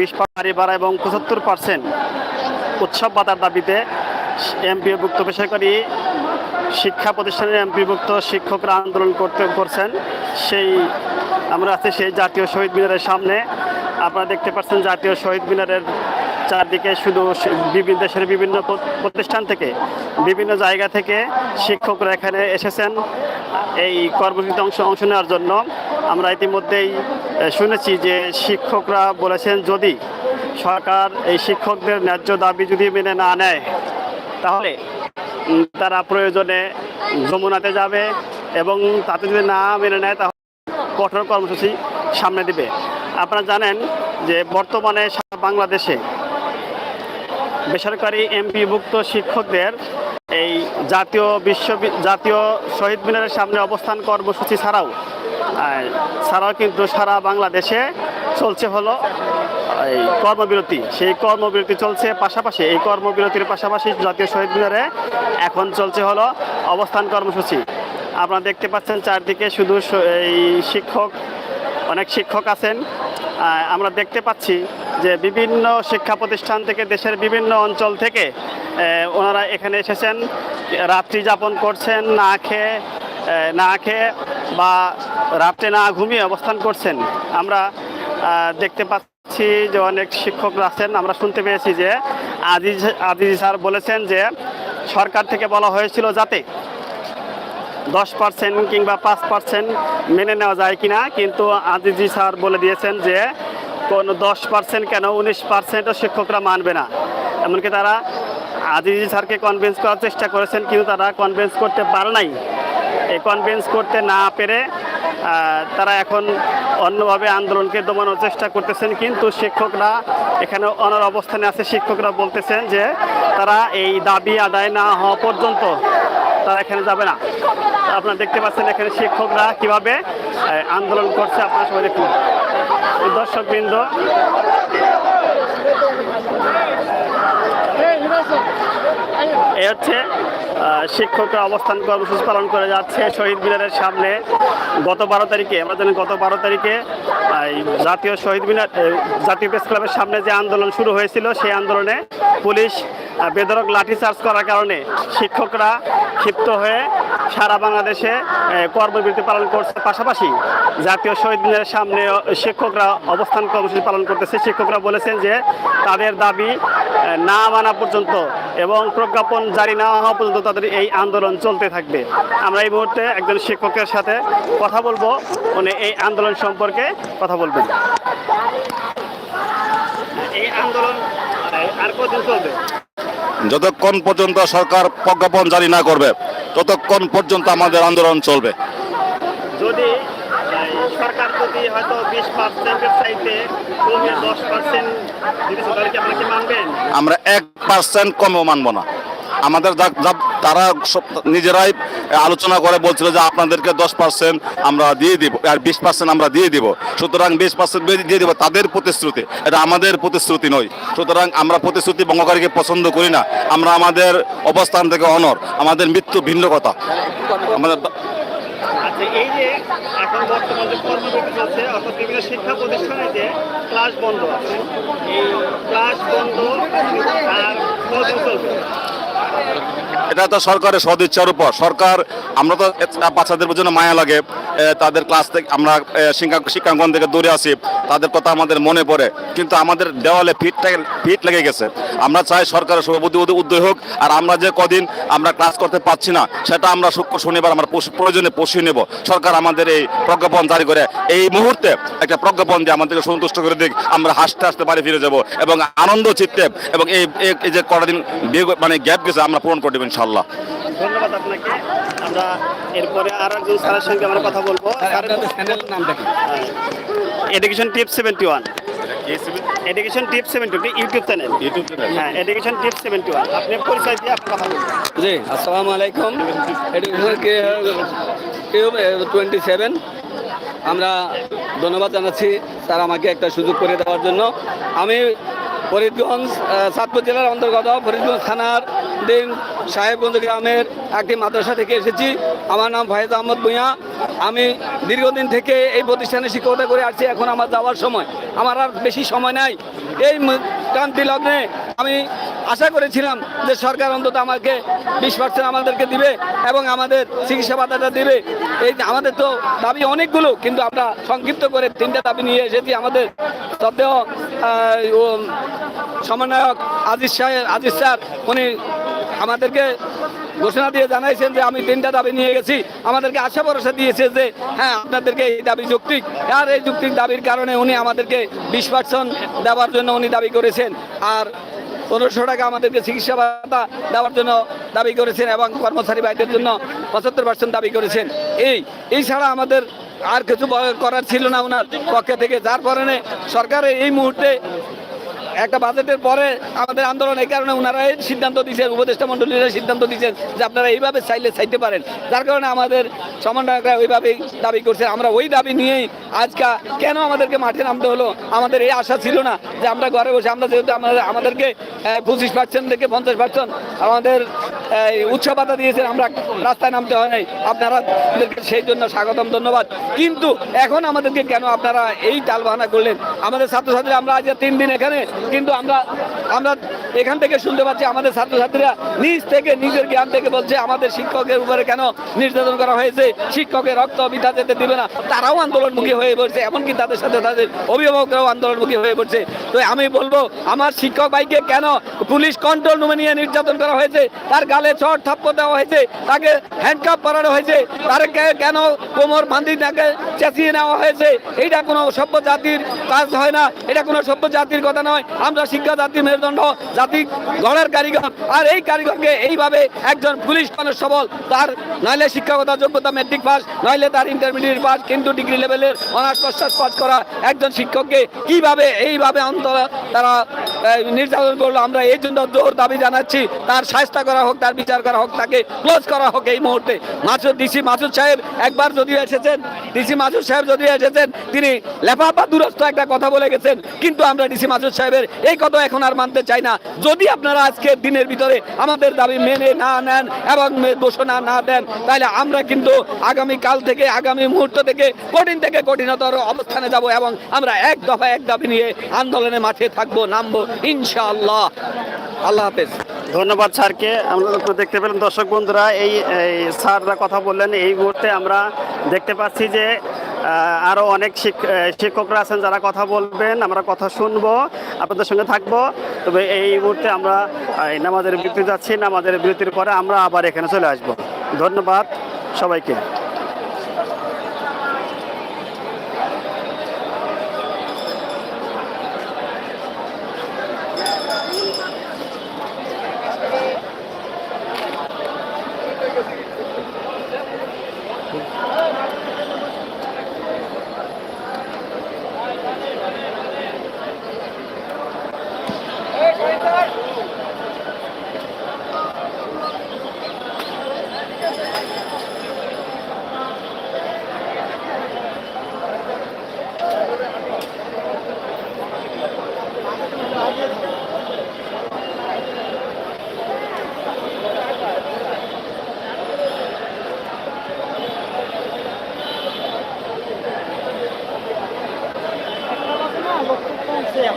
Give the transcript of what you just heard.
বিশ পারি বাড়া এবং পঁচাত্তর পার্সেন্ট উৎসব ভাতার দাবিতে এমপিভুক্ত বেসরকারি শিক্ষা প্রতিষ্ঠানের এমপিভুক্ত শিক্ষকরা আন্দোলন করতে করছেন। সেই আমরা আছি সেই জাতীয় শহীদ মিনারের সামনে। আপনারা দেখতে পাচ্ছেন জাতীয় শহীদ মিনারের চারদিকে শুধু বিভিন্ন দেশের বিভিন্ন প্রতিষ্ঠান থেকে, বিভিন্ন জায়গা থেকে শিক্ষকরা এখানে এসেছেন। এই কর্মসূচিতে অংশ অংশ নেওয়ার জন্য আমরা ইতিমধ্যেই শুনেছি যে শিক্ষকরা বলেছেন যদি সরকার এই শিক্ষকদের ন্যায্য দাবি যদি মেনে না নেয়, তাহলে তারা প্রয়োজনে যমুনাতে যাবে এবং তাতে যদি না মেনে নেয়, তাহলে কঠোর কর্মসূচি সামনে দিবে। আপনারা জানেন যে বর্তমানে সারা বাংলাদেশে বেসরকারি এমপিভুক্ত শিক্ষকদের এই জাতীয় বিশ্ব জাতীয় শহীদ মিনারের সামনে অবস্থান কর্মসূচি ছাড়াও ছাড়াও কিন্তু সারা বাংলাদেশে চলছে হলো এই কর্মবিরতি। সেই কর্মবিরতি চলছে পাশাপাশি, এই কর্মবিরতির পাশাপাশি জাতীয় শহীদ মিনারে এখন চলছে হলো অবস্থান কর্মসূচি। আপনারা দেখতে পাচ্ছেন চারদিকে শুধু এই শিক্ষক, অনেক শিক্ষক আছেন। আমরা দেখতে পাচ্ছি যে বিভিন্ন শিক্ষা প্রতিষ্ঠান থেকে, দেশের বিভিন্ন অঞ্চল থেকে ওনারা এখানে এসেছেন। রাত্রি যাপন করছেন, না খেয়ে না খেয়ে বা রাত্রে না ঘুমিয়ে অবস্থান করছেন। আমরা দেখতে পাচ্ছি যে অনেক শিক্ষকরা আছেন। আমরা শুনতে পেয়েছি যে আজিজ আজিজ স্যার বলেছেন যে সরকার থেকে বলা হয়েছিল যাতে দশ পার্সেন্ট কিংবা পাঁচ পার্সেন্ট মেনে নেওয়া যায় কিনা। কিন্তু আজিজি স্যার বলে দিয়েছেন যে কোনো দশ পার্সেন্ট কেন উনিশ পার্সেন্টও শিক্ষকরা মানবে না। এমনকি তারা আজিজি স্যারকে কনভিন্স করার চেষ্টা করেছেন, কিন্তু তারা কনভিন্স করতে পারে নাই। কনভিন্স করতে না পেরে তারা এখন অন্যভাবে আন্দোলনকে দমানোর চেষ্টা করতেছেন। কিন্তু শিক্ষকরা এখানে অনার অবস্থানে আছে। শিক্ষকরা বলতেছেন যে তারা এই দাবি আদায় না হওয়া পর্যন্ত তারা এখানে যাবে না। আপনারা দেখতে পাচ্ছেন এখানে শিক্ষকরা কীভাবে আন্দোলন করছে। আপনারা সবাই দেখুন। দর্শক এই হচ্ছে শিক্ষকরা অবস্থান কর্মসূচি পালন করে যাচ্ছে শহীদ মিনারের সামনে। গত বারো তারিখে, আমরা জানি গত বারো তারিখে জাতীয় শহীদ মিনার জাতীয় প্রেস ক্লাবের সামনে যে আন্দোলন শুরু হয়েছিল, সেই আন্দোলনে পুলিশ আহ, বেধরক লাঠিচার্জ করার কারণে শিক্ষকরা ক্ষিপ্ত হয়ে সারা বাংলাদেশে কর্মবিরতি পালন করছে। পাশাপাশি জাতীয় শহীদ মিনারের সামনে শিক্ষকরা অবস্থান কর্মসূচি পালন করতেছে। শিক্ষকরা বলেছেন যে তাদের দাবি না মানা পর্যন্ত এবং প্রজ্ঞাপন জারি না হওয়া পর্যন্ত তাদের এই আন্দোলন চলতে থাকবে। আমরা এই মুহূর্তে একজন শিক্ষকের সাথে কথা বলব। উনি এই আন্দোলন সম্পর্কে কথা বলবেন। এই আন্দোলন আর কতদিন চলবে? যতক্ষণ পর্যন্ত সরকার প্রজ্ঞাপন জারি না করবে ততক্ষণ পর্যন্ত আমাদের আন্দোলন চলবে। যদি সরকার যদি হয়তো বিশ পার্সেন্টের চাইতে কমে দশ পার্সেন্ট দিতে তাহলে কি আপনারা কি মানবেন? আমরা এক পার্সেন্ট কমেও মানব না। আমাদের তারা নিজেরাই আলোচনা করে বলছিল যে আপনাদেরকে দশ পার্সেন্ট আমরা দিয়ে দিব আর বিশ পার্সেন্ট আমরা দিয়ে দিব। সুতরাং বিশ পার্সেন্ট দিয়ে দিব তাদের প্রতিশ্রুতি। এটা আমাদের প্রতিশ্রুতি নয়। সুতরাং আমরা প্রতিশ্রুতি ভঙ্গকারীকে পছন্দ করি না। আমরা আমাদের অবস্থান থেকে অনর। আমাদের মৃত্যু ভিন্ন কথা। আমাদের আচ্ছা শিক্ষা প্রতিষ্ঠানে যে ক্লাস বন্ধ আছে ক্লাস বন্ধ আর এটা তো সরকারের সদিচ্ছার উপর। সরকার, আমরা তো বাচ্চাদের জন্য মায়া লাগে। তাদের ক্লাস থেকে আমরা শিক্ষাঙ্গন থেকে দূরে আসি তাদের কথা আমাদের মনে পড়ে। কিন্তু আমাদের দেওয়ালে ফিটটা ফিট লেগে গেছে। আমরা চাই সরকারের সভাপতি উদ্যোগ হোক। আর আমরা যে কদিন আমরা ক্লাস করতে পারছি না, সেটা আমরা শুক্র, শনিবার আমরা প্রয়োজনে পশিয়ে নেব। সরকার আমাদের এই প্রজ্ঞাপন জারি করে। এই মুহূর্তে একটা প্রজ্ঞাপন দিয়ে আমাদেরকে সন্তুষ্ট করে দিক। আমরা হাসতে হাসতে বাড়ি ফিরে যাব। এবং আনন্দ, চিত্তে এবং এই যে কটা দিন মানে গ্যাপ গেছে আমরা পূরণ করে দেবো ইনশাল্লাহ ধন্যবাদ আপনাকে। আমরা এরপরে আর একজন স্যারের সঙ্গে আমরা কথা বলব। Education tip seventy one education tip seventy YouTube channel হ্যাঁ এডুকেশন টিপ সেভেন্টি ওয়ান আপনি পরিচয় দিয়ে আপনি কথা বলবেন জি আসসালামু আলাইকুম। এডুকেশন টোয়েন্টি সেভেন আমরা ধন্যবাদ জানাচ্ছি স্যার আমাকে একটা সুযোগ করে দেওয়ার জন্য। আমি ফরিদগঞ্জ চাঁদপুর জেলার অন্তর্গত ফরিদগঞ্জ থানার দিন সাহেবগঞ্জ গ্রামের একটি মাদ্রাসা থেকে এসেছি। আমার নাম ফায়েজ আহমদ ভুঁইয়া। আমি দীর্ঘদিন থেকে এই প্রতিষ্ঠানে শিক্ষকতা করে আসছি, এখন আমার যাওয়ার সময়। আমার আর বেশি সময় নাই। এই ক্রান্তি লগ্নে আমি আশা করেছিলাম যে সরকার অন্তত আমাকে বিশ পার্সেন্ট আমাদেরকে দিবে এবং আমাদের চিকিৎসা ভাতাটা দিবে। এই আমাদের তো দাবি অনেকগুলো, কিন্তু আমরা সংক্ষিপ্ত করে তিনটা দাবি নিয়ে এসেছি আমাদের। সত্ত্বেও সমন্বয়ক আজিজ সাহেব, আজিজ স্যার, উনি আমাদেরকে ঘোষণা দিয়ে জানাইছেন যে আমি তিনটা দাবি নিয়ে গেছি। আমাদেরকে আশা ভরসা দিয়েছে যে হ্যাঁ আপনাদেরকে এই দাবি যৌক্তিক। আর এই যৌক্তিক দাবির কারণে উনি আমাদেরকে বিশ পার্সেন্ট দেওয়ার জন্য উনি দাবি করেছেন। আর পনেরোশো টাকা আমাদেরকে চিকিৎসা ভাতা দেওয়ার জন্য দাবি করেছেন এবং কর্মচারী ভাইদের জন্য পঁচাত্তর পার্সেন্ট দাবি করেছেন। এই এই ছাড়া আমাদের আর কিছু করার ছিল না ওনার পক্ষে থেকে। যার কারণে সরকারের এই মুহূর্তে একটা বাজেটের পরে আমাদের আন্দোলন এই কারণে ওনারা এই সিদ্ধান্ত দিচ্ছেন উপদেষ্টা মন্ডলীরা সিদ্ধান্ত দিচ্ছেন যে আপনারা এইভাবে চাইলে চাইতে পারেন। যার কারণে আমাদের সমন্বয়করা ওইভাবেই দাবি করছে আমরা ওই দাবি নিয়েই আজকে কেন আমাদেরকে মাঠে নামতে হলো? আমাদের এই আশা ছিল না যে আমরা ঘরে বসে, আমরা যেহেতু আমাদের, আমাদেরকে পঁচিশ পার্সেন্ট থেকে পঞ্চাশ পার্সেন্ট আমাদের উৎসব ভাতা দিয়েছেন, আমরা রাস্তায় নামতে হয় নাই। আপনারা সেই জন্য স্বাগতম, ধন্যবাদ। কিন্তু এখন আমাদেরকে কেন আপনারা এই টাল বাহানা করলেন? আমাদের ছাত্রছাত্রীরা, আমরা আজ তিন দিন এখানে কিন্তু আমরা আমরা এখান থেকে শুনতে পাচ্ছি আমাদের ছাত্রছাত্রীরা নিজ থেকে নিজের জ্ঞান থেকে বলছে, আমাদের শিক্ষকের উপরে কেন নির্যাতন করা হয়েছে? শিক্ষকের রক্ত বিধা যেতে দিবে না। তারাও আন্দোলনমুখী হয়ে পড়ছে, এমনকি তাদের সাথে তাদের অভিভাবকরাও আন্দোলনমুখী হয়ে পড়ছে। তো আমি বলব, আমার শিক্ষক ভাইকে কেন পুলিশ কন্ট্রোল রুমে নিয়ে নির্যাতন করা হয়েছে? তার গালে চট থাপ্পড় দেওয়া হয়েছে, তাকে হ্যান্ডকাপ পরানো হয়েছে তার কেন কোমর বান্ধি তাকে চেঁচিয়ে নেওয়া হয়েছে? এটা কোনো সভ্য জাতির কাজ হয় না, এটা কোনো সভ্য জাতির কথা নয়। আমরা শিক্ষা জাতির মেরুদণ্ড, জাতি গড়ের কারিগর। আর এই কারিগরকে এইভাবে একজন পুলিশ কনস্টেবল, তার নইলে শিক্ষাগত যোগ্যতা মেট্রিক পাস নইলে তার ইন্টারমিডিয়েট পাস কিন্তু ডিগ্রি লেভেলের অনার্স মাস্টার্স পাস করা একজন শিক্ষককে কীভাবে, এইভাবে অন্তর তারা নির্যাতন করল। আমরা এই জন্য জোর দাবি জানাচ্ছি, তার শাস্তা করা হোক, তার বিচার করা হোক, তাকে ক্লোজ করা হোক এই মুহূর্তে। মাসুদ, ডিসি মাসুদ সাহেব একবার যদি এসেছেন, ডিসি মাসুদ সাহেব যদি এসেছেন, তিনি লেফাফা দূরস্থ একটা কথা বলে গেছেন, কিন্তু আমরা ডিসি মাসুদ সাহেবের এই কথা এখন আর মানতে চাই না। যদি আপনারা আজকের দিনের ভিতরে আমাদের দাবি মেনে না নেন এবং ঘোষণা না দেন, তাহলে আমরা কিন্তু আগামী কাল থেকে, আগামী মুহূর্ত থেকে, কঠিন থেকে কঠিনতর অবস্থানে যাব এবং আমরা এক দফা এক দাবি নিয়ে আন্দোলনে মাঠে থাকব, নামবো। ইনশাআল্লাহ। আল্লাহ হাফেজ। ধন্যবাদ স্যারকে। আমরা তো দেখতে পেলাম। দর্শক বন্ধুরা, এই স্যাররা কথা বললেন, এই মুহূর্তে আমরা দেখতে পাচ্ছি যে আরও অনেক শিক- শিক্ষকরা আছেন যারা কথা বলবেন, আমরা কথা শুনব, আপনাদের সঙ্গে থাকব। তবে এই মুহূর্তে আমরা নামাজের বিরতি যাচ্ছি। নামাজের বিরতির পরে আমরা আবার এখানে চলে আসব। ধন্যবাদ সবাইকে। 这样